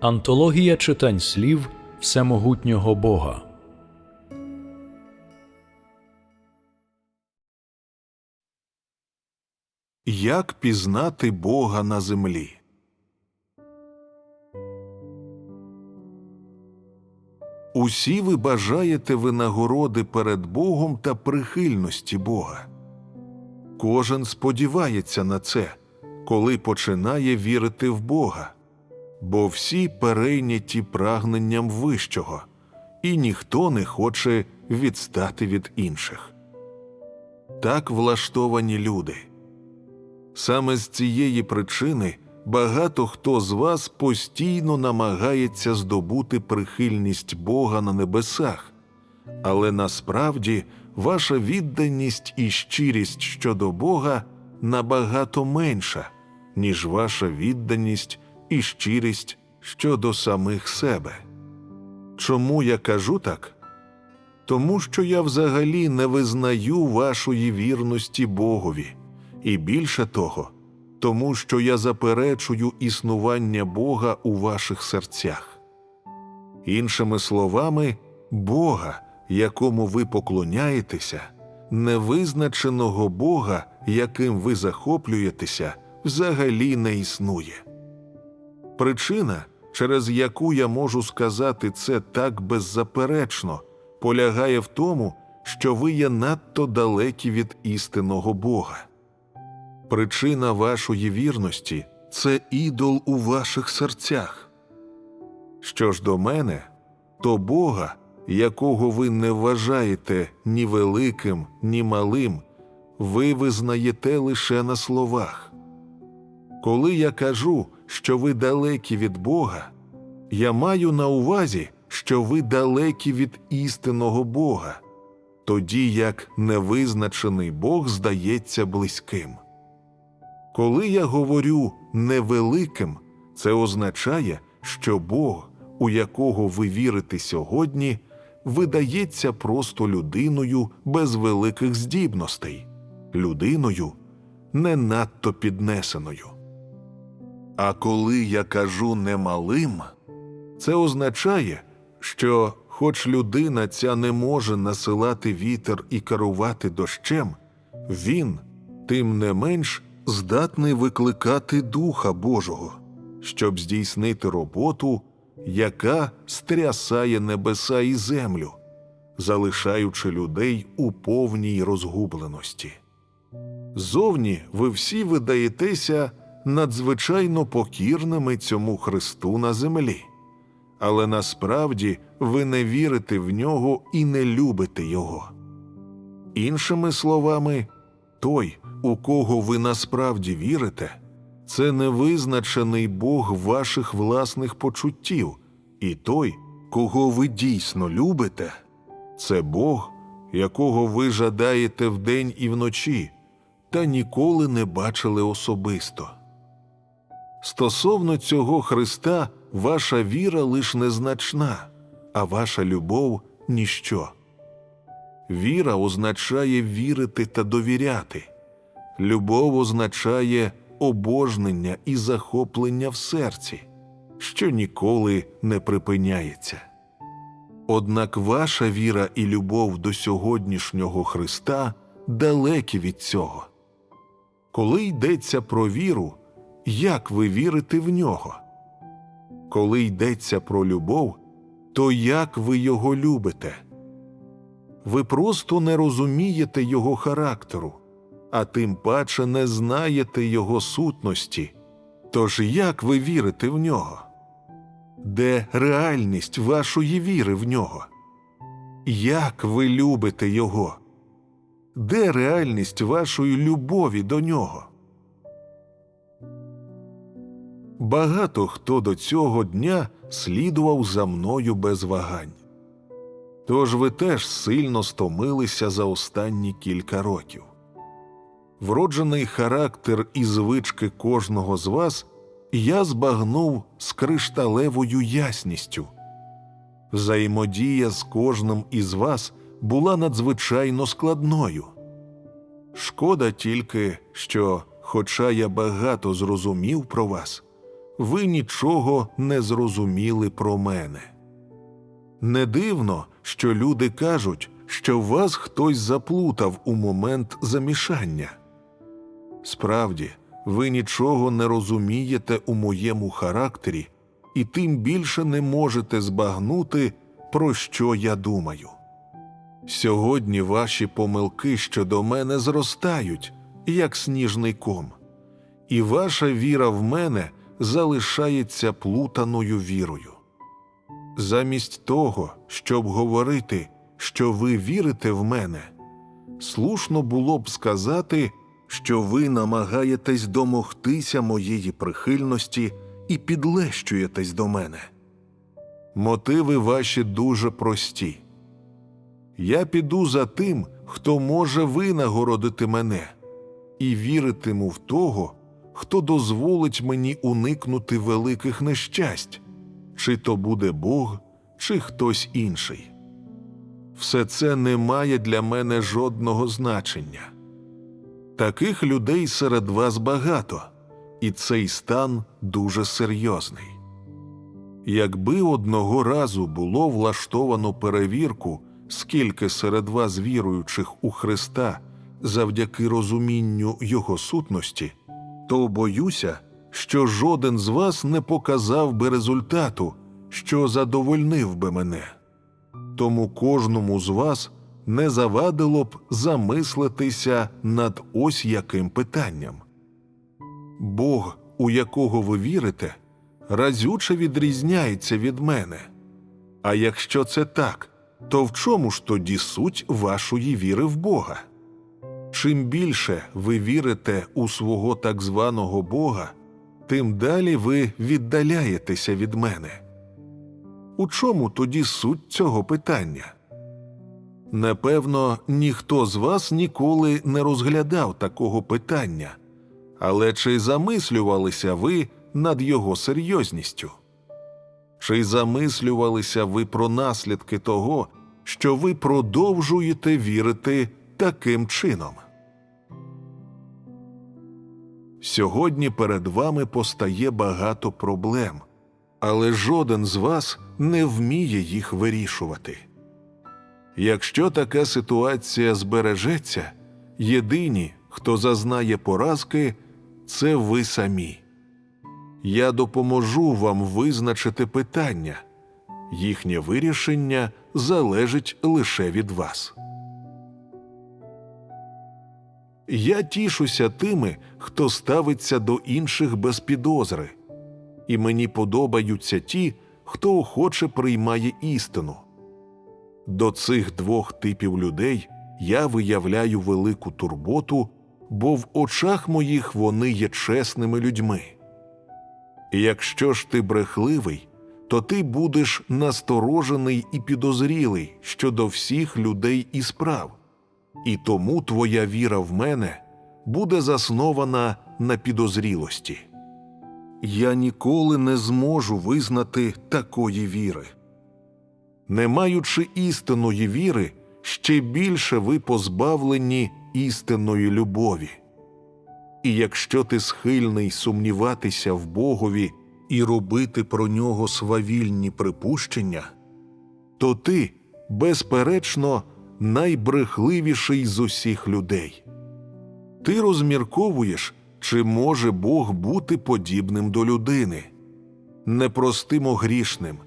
Антологія читань слів Всемогутнього Бога. Як пізнати Бога на землі? Усі ви бажаєте винагороди перед Богом та прихильності Бога. Кожен сподівається на це, коли починає вірити в Бога, бо всі перейняті прагненням вищого, і ніхто не хоче відстати від інших. Так влаштовані люди. Саме з цієї причини багато хто з вас постійно намагається здобути прихильність Бога на небесах, але насправді ваша відданість і щирість щодо Бога набагато менша, ніж ваша відданість і щирість щодо самих себе. Чому я кажу так? Тому що я взагалі не визнаю вашої вірності Богові. І більше того, тому що я заперечую існування Бога у ваших серцях. Іншими словами, Бога, якому ви поклоняєтеся, невизначеного Бога, яким ви захоплюєтеся, взагалі не існує. Причина, через яку я можу сказати це так беззаперечно, полягає в тому, що ви є надто далекі від істинного Бога. Причина вашої вірності це ідол у ваших серцях. Що ж до мене, то Бога, якого ви не вважаєте ні великим, ні малим, ви визнаєте лише на словах. Коли я кажу, що ви далекі від Бога, я маю на увазі, що ви далекі від істинного Бога, тоді як невизначений Бог здається близьким. Коли я говорю невеликим, це означає, що Бог, у якого ви вірите сьогодні, видається просто людиною без великих здібностей, людиною не надто піднесеною. А коли я кажу немалим, це означає, що, хоч людина ця не може насилати вітер і керувати дощем, він, тим не менш, здатний викликати Духа Божого, щоб здійснити роботу, яка стрясає небеса і землю, залишаючи людей у повній розгубленості. Зовні ви всі видаєтеся надзвичайно покірними цьому Христу на землі, але насправді ви не вірите в нього і не любите Його. Іншими словами, той, у кого ви насправді вірите, це невизначений Бог ваших власних почуттів, і той, кого ви дійсно любите, це Бог, якого ви жадаєте вдень і вночі, та ніколи не бачили особисто. Стосовно цього Христа, ваша віра лиш незначна, а ваша любов ніщо. Віра означає вірити та довіряти. Любов означає обожнення і захоплення в серці, що ніколи не припиняється. Однак ваша віра і любов до сьогоднішнього Христа далекі від цього. Коли йдеться про віру, як ви вірите в нього? Коли йдеться про любов, то як ви його любите? Ви просто не розумієте його характеру а тим паче не знаєте його сутності. Тож як ви вірите в нього? Де реальність вашої віри в нього? Як ви любите його? Де реальність вашої любові до нього? Багато хто до цього дня слідував за мною без вагань. Тож ви теж сильно стомилися за останні кілька років вроджений характер і звички кожного з вас я збагнув з кришталевою ясністю. Взаємодія з кожним із вас була надзвичайно складною. Шкода тільки, що, хоча я багато зрозумів про вас, ви нічого не зрозуміли про мене. Не дивно, що люди кажуть, що вас хтось заплутав у момент замішання. Справді, ви нічого не розумієте у моєму характері і тим більше не можете збагнути, про що я думаю. Сьогодні ваші помилки щодо мене зростають, як сніжний ком, і ваша віра в мене залишається плутаною вірою. Замість того, щоб говорити, що ви вірите в мене, слушно було б сказати, що ви намагаєтесь домогтися моєї прихильності і підлещуєтесь до мене. Мотиви ваші дуже прості. Я піду за тим, хто може винагородити мене, і віритиму в того, хто дозволить мені уникнути великих нещасть, чи то буде Бог, чи хтось інший. Все це не має для мене жодного значення. Таких людей серед вас багато, і цей стан дуже серйозний. Якби одного разу було влаштовано перевірку, скільки серед вас віруючих у Христа завдяки розумінню Його сутності, то боюся, що жоден з вас не показав би результату, що задовольнив би мене. Тому кожному з вас не завадило б замислитися над ось яким питанням. Бог, у якого ви вірите, разюче відрізняється від мене. А якщо це так, то в чому ж тоді суть вашої віри в Бога? Чим більше ви вірите у свого так званого Бога, тим далі ви віддаляєтеся від мене. У чому тоді суть цього питання? Напевно, ніхто з вас ніколи не розглядав такого питання, але чи замислювалися ви над його серйозністю? Чи замислювалися ви про наслідки того, що ви продовжуєте вірити таким чином? Сьогодні перед вами постає багато проблем, але жоден з вас не вміє їх вирішувати. Якщо така ситуація збережеться, єдині, хто зазнає поразки, це ви самі. Я допоможу вам визначити питання, їхнє вирішення залежить лише від вас. Я тішуся тими, хто ставиться до інших без підозри, і мені подобаються ті, хто охоче приймає істину. До цих двох типів людей я виявляю велику турботу, бо в очах моїх вони є чесними людьми. Якщо ж ти брехливий, то ти будеш насторожений і підозрілий щодо всіх людей і справ, і тому твоя віра в мене буде заснована на підозрілості. Я ніколи не зможу визнати такої віри. Не маючи істинної віри, ще більше ви позбавлені істинної любові. І якщо ти схильний сумніватися в Богові і робити про нього свавільні припущення, то ти, безперечно, найбрехливіший з усіх людей. Ти розмірковуєш, чи може Бог бути подібним до людини, непростимо грішним,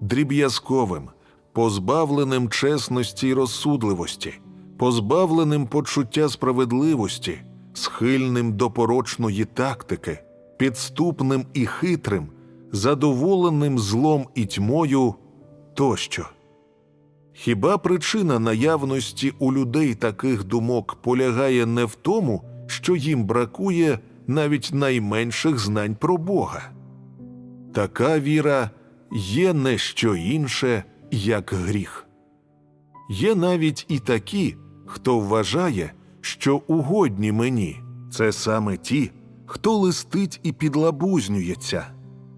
дріб'язковим, позбавленим чесності й розсудливості, позбавленим почуття справедливості, схильним до порочної тактики, підступним і хитрим, задоволеним злом і тьмою тощо. Хіба причина наявності у людей таких думок полягає не в тому, що їм бракує навіть найменших знань про Бога? Така віра є не що інше, як гріх. Є навіть і такі, хто вважає, що угодні мені це саме ті, хто листить і підлабузнюється,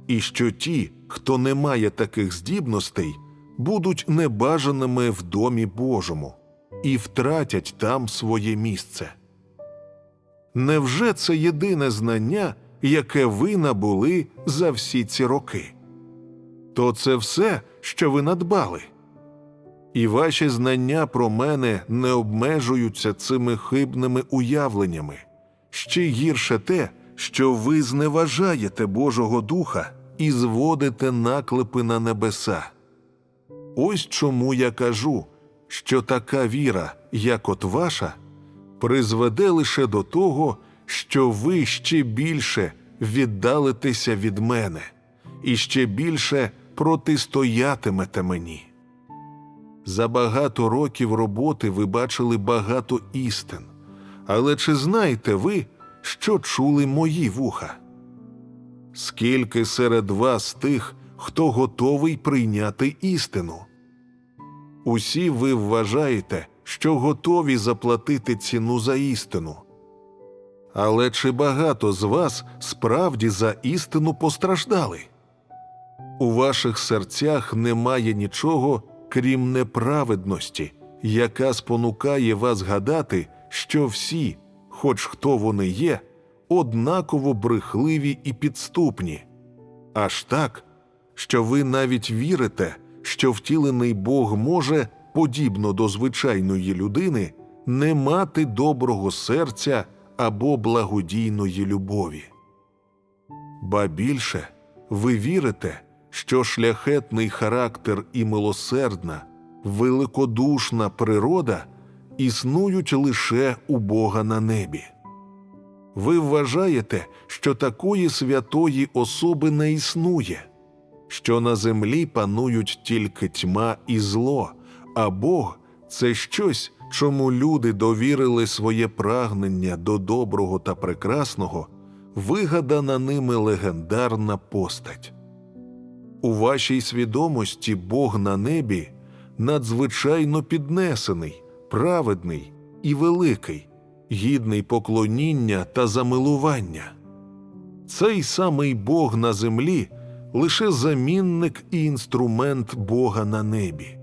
і що ті, хто не має таких здібностей, будуть небажаними в домі Божому і втратять там своє місце. Невже це єдине знання, яке ви набули за всі ці роки. То це все, що ви надбали. І ваші знання про мене не обмежуються цими хибними уявленнями. Ще гірше те, що ви зневажаєте Божого Духа і зводите наклепи на небеса. Ось чому я кажу, що така віра, як от ваша, призведе лише до того, що ви ще більше віддалитеся від мене і ще більше протистоятимете мені. За багато років роботи ви бачили багато істин. Але чи знаєте ви, що чули мої вуха? Скільки серед вас тих, хто готовий прийняти істину? Усі ви вважаєте, що готові заплатити ціну за істину. Але чи багато з вас справді за істину постраждали? У ваших серцях немає нічого, крім неправедності, яка спонукає вас гадати, що всі, хоч хто вони є, однаково брехливі і підступні. Аж так, що ви навіть вірите, що втілений Бог може, подібно до звичайної людини, не мати доброго серця або благодійної любові. Ба більше, ви вірите, що шляхетний характер і милосердна, великодушна природа існують лише у Бога на небі. Ви вважаєте, що такої святої особи не існує, що на землі панують тільки тьма і зло, а Бог це щось, чому люди довірили своє прагнення до доброго та прекрасного, вигадана ними легендарна постать. У вашій свідомості Бог на небі надзвичайно піднесений, праведний і великий, гідний поклоніння та замилування. Цей самий Бог на землі лише замінник і інструмент Бога на небі.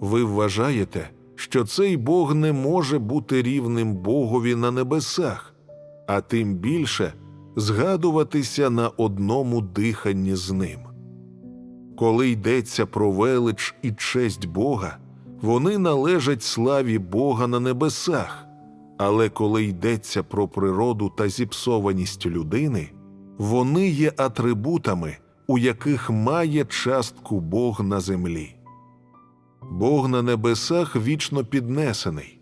Ви вважаєте, що цей Бог не може бути рівним Богові на небесах, а тим більше згадуватися на одному диханні з ним. Коли йдеться про велич і честь Бога, вони належать славі Бога на небесах, але коли йдеться про природу та зіпсованість людини, вони є атрибутами, у яких має частку Бог на землі. Бог на небесах вічно піднесений,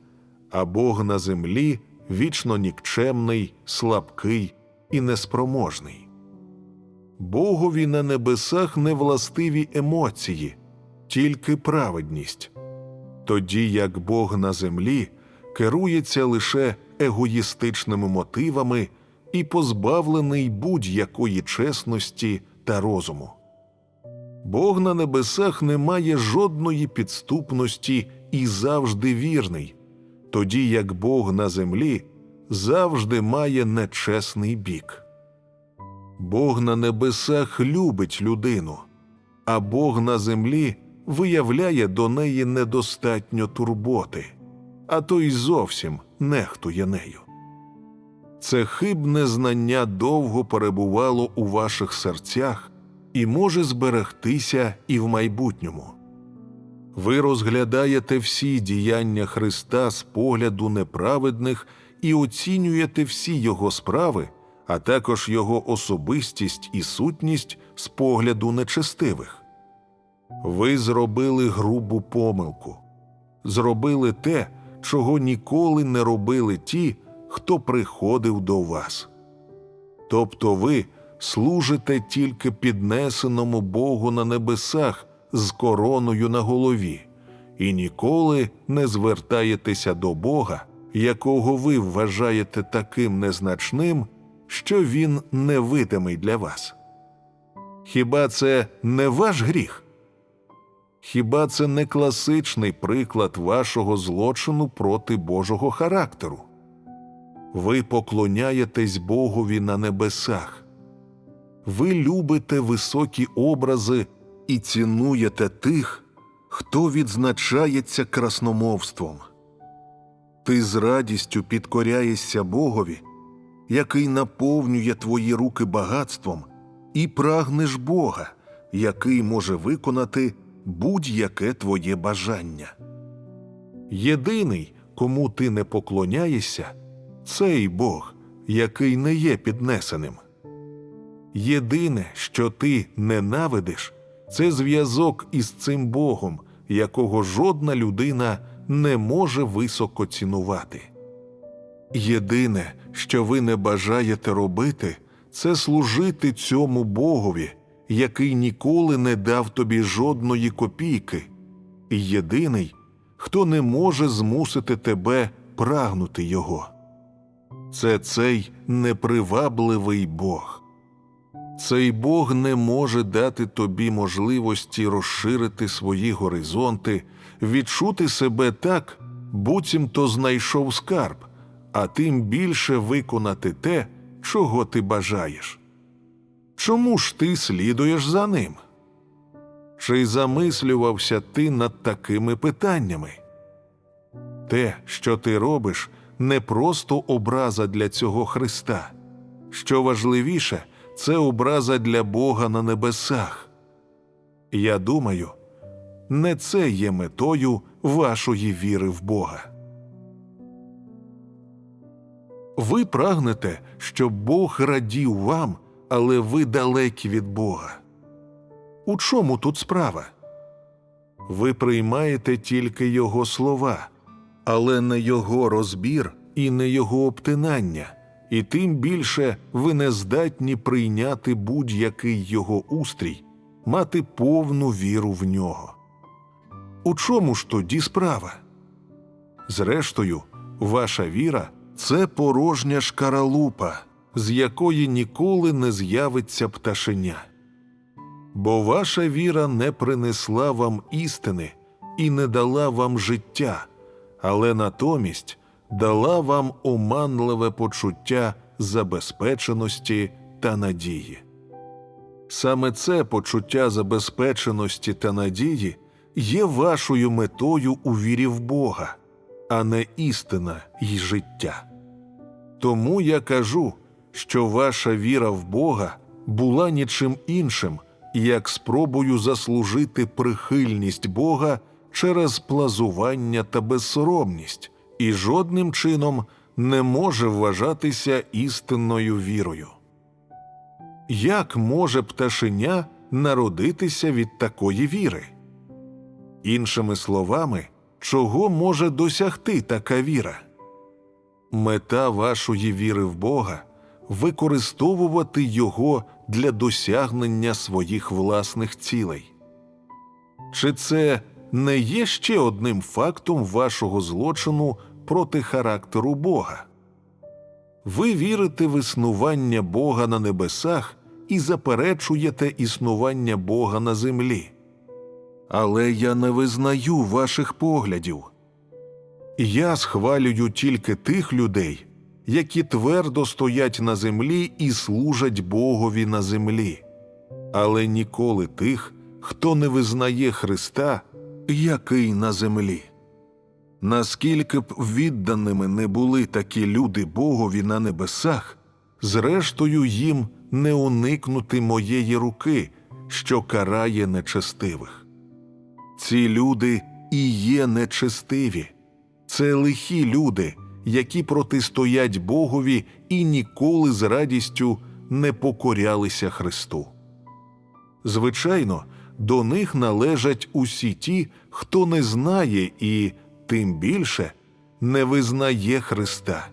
а Бог на землі вічно нікчемний, слабкий і неспроможний. Богові на небесах не властиві емоції, тільки праведність, тоді як Бог на землі керується лише егоїстичними мотивами і позбавлений будь-якої чесності та розуму. Бог на небесах не має жодної підступності і завжди вірний, тоді як Бог на землі завжди має нечесний бік. Бог на небесах любить людину, а Бог на землі виявляє до неї недостатньо турботи, а то й зовсім нехтує нею. Це хибне знання довго перебувало у ваших серцях і може зберегтися і в майбутньому. Ви розглядаєте всі діяння Христа з погляду неправедних і оцінюєте всі його справи, а також його особистість і сутність з погляду нечестивих. Ви зробили грубу помилку, зробили те, чого ніколи не робили ті, хто приходив до вас. Тобто ви служите тільки піднесеному Богу на небесах з короною на голові, і ніколи не звертаєтеся до Бога, якого ви вважаєте таким незначним, що він невидимий для вас. Хіба це не ваш гріх? Хіба це не класичний приклад вашого злочину проти Божого характеру? Ви поклоняєтесь Богові на небесах. Ви любите високі образи і цінуєте тих, хто відзначається красномовством. Ти з радістю підкоряєшся Богові, який наповнює твої руки багатством, і прагнеш Бога, який може виконати будь-яке твоє бажання. Єдиний, кому ти не поклоняєшся, цей Бог, який не є піднесеним. Єдине, що ти ненавидиш, це зв'язок із цим Богом, якого жодна людина не може високо цінувати. Єдине, що ви не бажаєте робити, це служити цьому Богові, який ніколи не дав тобі жодної копійки, і єдиний, хто не може змусити тебе прагнути Його. Це цей непривабливий Бог. Цей Бог не може дати тобі можливості розширити свої горизонти, відчути себе так, буцімто знайшов скарб, а тим більше виконати те, чого ти бажаєш. Чому ж ти слідуєш за ним? Чи замислювався ти над такими питаннями? Те, що ти робиш, не просто образа для цього Христа. Що важливіше, це образа для Бога на небесах. Я думаю, не це є метою вашої віри в Бога. Ви прагнете, щоб Бог радів вам, але ви далекі від Бога. У чому тут справа? Ви приймаєте тільки Його слова, але не Його розбір і не Його обтинання, і тим більше ви не здатні прийняти будь-який Його устрій, мати повну віру в нього. У чому ж тоді справа? Зрештою, ваша віра це порожня шкаралупа, з якої ніколи не з'явиться пташеня. Бо ваша віра не принесла вам істини і не дала вам життя, але натомість дала вам оманливе почуття забезпеченості та надії. Саме це почуття забезпеченості та надії є вашою метою у вірі в Бога, а не істина й життя. Тому я кажу, що ваша віра в Бога була нічим іншим, як спробою заслужити прихильність Бога через плазування та безсоромність, і жодним чином не може вважатися істинною вірою. Як може пташеня народитися від такої віри? Іншими словами, чого може досягти така віра? Мета вашої віри в Бога використовувати Його для досягнення своїх власних цілей. Чи це не є ще одним фактом вашого злочину проти характеру Бога? Ви вірите в існування Бога на небесах і заперечуєте існування Бога на землі. Але я не визнаю ваших поглядів. Я схвалюю тільки тих людей, які твердо стоять на землі і служать Богові на землі, але ніколи тих, хто не визнає Христа, який на землі. Наскільки б відданими не були такі люди Богові на небесах, зрештою їм не уникнути моєї руки, що карає нечестивих. Ці люди і є нечестиві, це лихі люди, які протистоять Богові і ніколи з радістю не покорялися Христу. Звичайно, до них належать усі ті, хто не знає і, тим більше, не визнає Христа.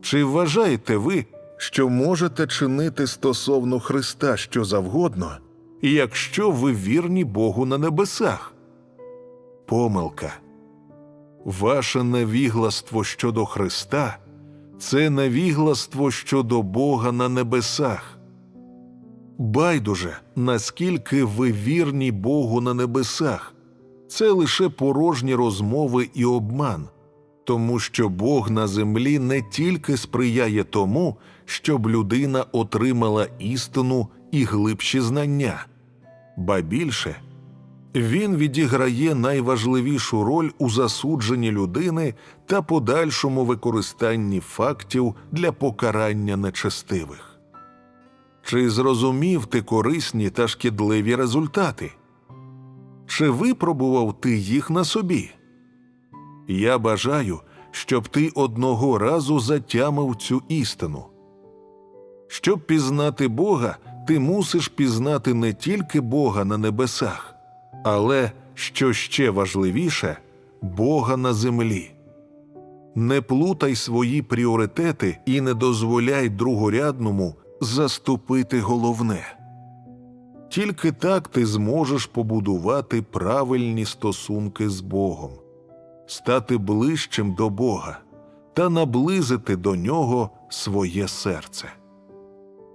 Чи вважаєте ви, що можете чинити стосовно Христа що завгодно, якщо ви вірні Богу на небесах? Помилка. Ваше невігластво щодо Христа це невігластво щодо Бога на небесах. Байдуже, наскільки ви вірні Богу на небесах, це лише порожні розмови і обман, тому що Бог на землі не тільки сприяє тому, щоб людина отримала істину і глибші знання, ба більше Він відіграє найважливішу роль у засудженні людини та подальшому використанні фактів для покарання нечестивих. Чи зрозумів ти корисні та шкідливі результати? Чи випробував ти їх на собі? Я бажаю, щоб ти одного разу затямив цю істину. Щоб пізнати Бога, ти мусиш пізнати не тільки Бога на небесах, але, що ще важливіше, Бога на землі. Не плутай свої пріоритети і не дозволяй другорядному заступити головне. Тільки так ти зможеш побудувати правильні стосунки з Богом, стати ближчим до Бога та наблизити до нього своє серце.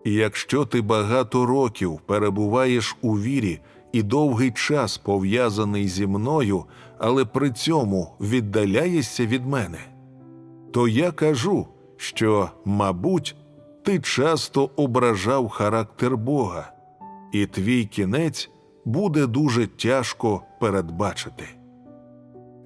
І якщо ти багато років перебуваєш у вірі і довгий час пов'язаний зі мною, але при цьому віддаляєшся від мене, то я кажу, що, мабуть, ти часто ображав характер Бога, і твій кінець буде дуже тяжко передбачити.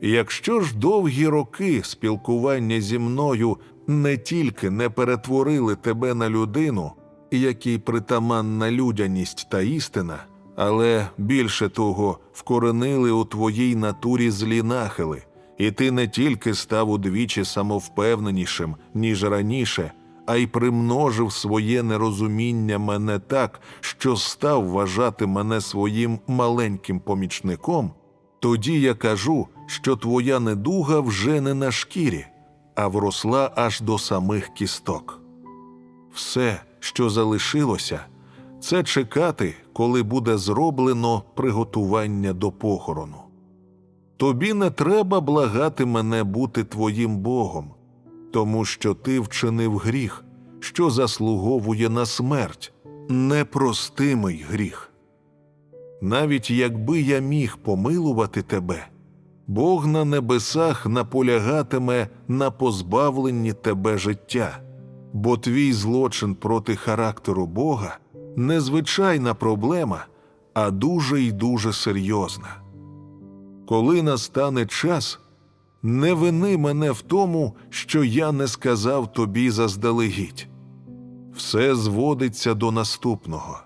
Якщо ж довгі роки спілкування зі мною не тільки не перетворили тебе на людину, якій притаманна людяність та істина, але більше того, вкоренили у твоїй натурі злі нахили, і ти не тільки став удвічі самовпевненішим, ніж раніше, а й примножив своє нерозуміння мене так, що став вважати мене своїм маленьким помічником, тоді я кажу, що твоя недуга вже не на шкірі, а вросла аж до самих кісток. Все, що залишилося, це чекати, коли буде зроблено приготування до похорону. Тобі не треба благати мене бути твоїм Богом, тому що ти вчинив гріх, що заслуговує на смерть, непростимий гріх. Навіть якби я міг помилувати тебе, Бог на небесах наполягатиме на позбавленні тебе життя, бо твій злочин проти характеру Бога незвичайна проблема, а дуже й дуже серйозна. Коли настане час, не вини мене в тому, що я не сказав тобі заздалегідь. Все зводиться до наступного.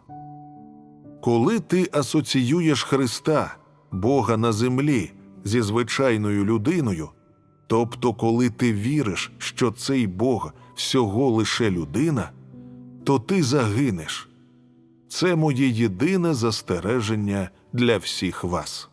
Коли ти асоціюєш Христа, Бога на землі, зі звичайною людиною, тобто коли ти віриш, що цей Бог всього лише людина, то ти загинеш. Це моє єдине застереження для всіх вас.